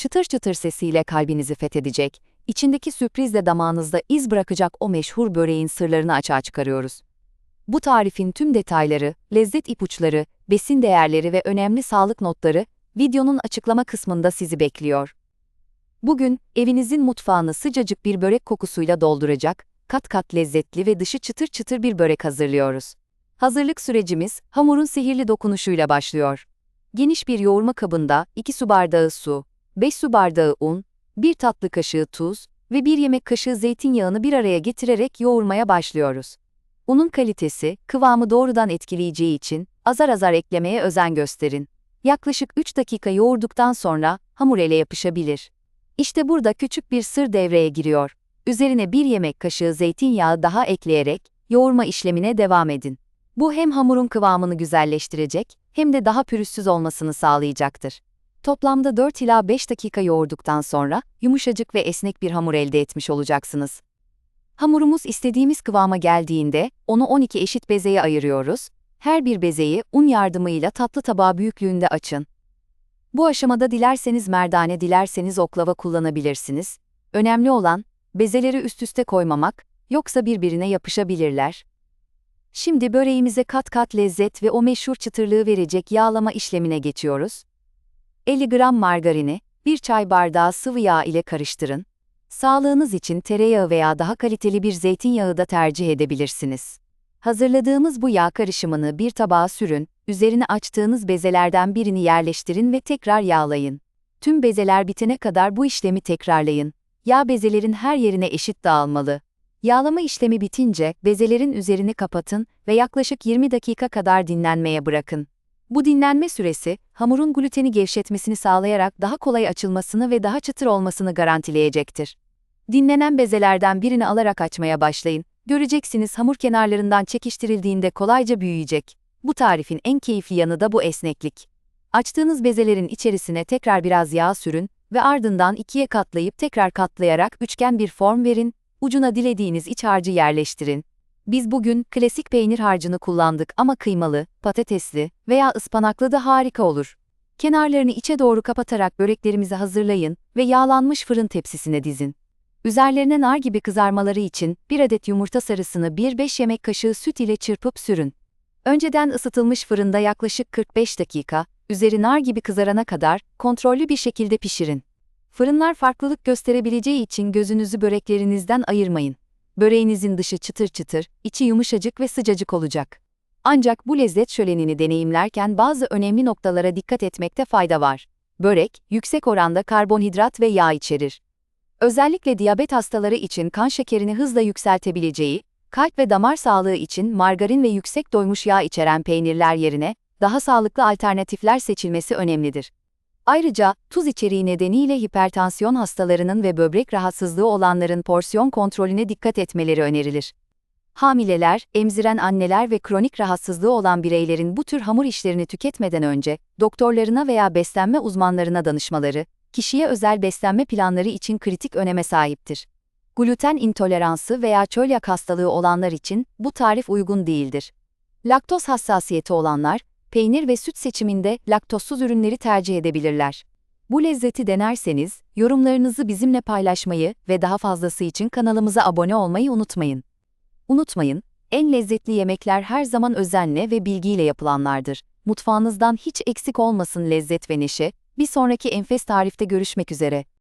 çıtır çıtır sesiyle kalbinizi fethedecek, içindeki sürprizle damağınızda iz bırakacak o meşhur böreğin sırlarını açığa çıkarıyoruz. Bu tarifin tüm detayları, lezzet ipuçları, besin değerleri ve önemli sağlık notları videonun açıklama kısmında sizi bekliyor. Bugün evinizin mutfağını sıcacık bir börek kokusuyla dolduracak, kat kat lezzetli ve dışı çıtır çıtır bir börek hazırlıyoruz. Hazırlık sürecimiz hamurun sihirli dokunuşuyla başlıyor. Geniş bir yoğurma kabında 2 su bardağı su, 5 su bardağı un, 1 tatlı kaşığı tuz ve 1 yemek kaşığı zeytinyağını bir araya getirerek yoğurmaya başlıyoruz. Unun kalitesi, kıvamı doğrudan etkileyeceği için azar azar eklemeye özen gösterin. Yaklaşık 3 dakika yoğurduktan sonra hamur ele yapışabilir. İşte burada küçük bir sır devreye giriyor. Üzerine 1 yemek kaşığı zeytinyağı daha ekleyerek yoğurma işlemine devam edin. Bu hem hamurun kıvamını güzelleştirecek hem de daha pürüzsüz olmasını sağlayacaktır. Toplamda 4 ila 5 dakika yoğurduktan sonra yumuşacık ve esnek bir hamur elde etmiş olacaksınız. Hamurumuz istediğimiz kıvama geldiğinde onu 12 eşit bezeye ayırıyoruz. Her bir bezeyi un yardımıyla tatlı tabağı büyüklüğünde açın. Bu aşamada dilerseniz merdane dilerseniz oklava kullanabilirsiniz. Önemli olan bezeleri üst üste koymamak, yoksa birbirine yapışabilirler. Şimdi böreğimize kat kat lezzet ve o meşhur çıtırlığı verecek yağlama işlemine geçiyoruz. 50 gram margarini, 1 çay bardağı sıvı yağ ile karıştırın. Sağlığınız için tereyağı veya daha kaliteli bir zeytinyağı da tercih edebilirsiniz. Hazırladığımız bu yağ karışımını bir tabağa sürün, üzerine açtığınız bezelerden birini yerleştirin ve tekrar yağlayın. Tüm bezeler bitene kadar bu işlemi tekrarlayın. Yağ bezelerin her yerine eşit dağılmalı. Yağlama işlemi bitince bezelerin üzerini kapatın ve yaklaşık 20 dakika kadar dinlenmeye bırakın. Bu dinlenme süresi, hamurun gluteni gevşetmesini sağlayarak daha kolay açılmasını ve daha çıtır olmasını garantileyecektir. Dinlenen bezelerden birini alarak açmaya başlayın. Göreceksiniz hamur kenarlarından çekiştirildiğinde kolayca büyüyecek. Bu tarifin en keyifli yanı da bu esneklik. Açtığınız bezelerin içerisine tekrar biraz yağ sürün ve ardından ikiye katlayıp tekrar katlayarak üçgen bir form verin, ucuna dilediğiniz iç harcı yerleştirin. Biz bugün klasik peynir harcını kullandık ama kıymalı, patatesli veya ıspanaklı da harika olur. Kenarlarını içe doğru kapatarak böreklerimizi hazırlayın ve yağlanmış fırın tepsisine dizin. Üzerlerine nar gibi kızarmaları için bir adet yumurta sarısını 1-5 yemek kaşığı süt ile çırpıp sürün. Önceden ısıtılmış fırında yaklaşık 45 dakika, üzeri nar gibi kızarana kadar kontrollü bir şekilde pişirin. Fırınlar farklılık gösterebileceği için gözünüzü böreklerinizden ayırmayın. Böreğinizin dışı çıtır çıtır, içi yumuşacık ve sıcacık olacak. Ancak bu lezzet şölenini deneyimlerken bazı önemli noktalara dikkat etmekte fayda var. Börek, yüksek oranda karbonhidrat ve yağ içerir. Özellikle diyabet hastaları için kan şekerini hızla yükseltebileceği, kalp ve damar sağlığı için margarin ve yüksek doymuş yağ içeren peynirler yerine daha sağlıklı alternatifler seçilmesi önemlidir. Ayrıca, tuz içeriği nedeniyle hipertansiyon hastalarının ve böbrek rahatsızlığı olanların porsiyon kontrolüne dikkat etmeleri önerilir. Hamileler, emziren anneler ve kronik rahatsızlığı olan bireylerin bu tür hamur işlerini tüketmeden önce, doktorlarına veya beslenme uzmanlarına danışmaları, kişiye özel beslenme planları için kritik öneme sahiptir. Gluten intoleransı veya çölyak hastalığı olanlar için bu tarif uygun değildir. Laktoz hassasiyeti olanlar, peynir ve süt seçiminde laktozsuz ürünleri tercih edebilirler. Bu lezzeti denerseniz, yorumlarınızı bizimle paylaşmayı ve daha fazlası için kanalımıza abone olmayı unutmayın. Unutmayın, en lezzetli yemekler her zaman özenle ve bilgiyle yapılanlardır. Mutfağınızdan hiç eksik olmasın lezzet ve neşe, bir sonraki enfes tarifte görüşmek üzere.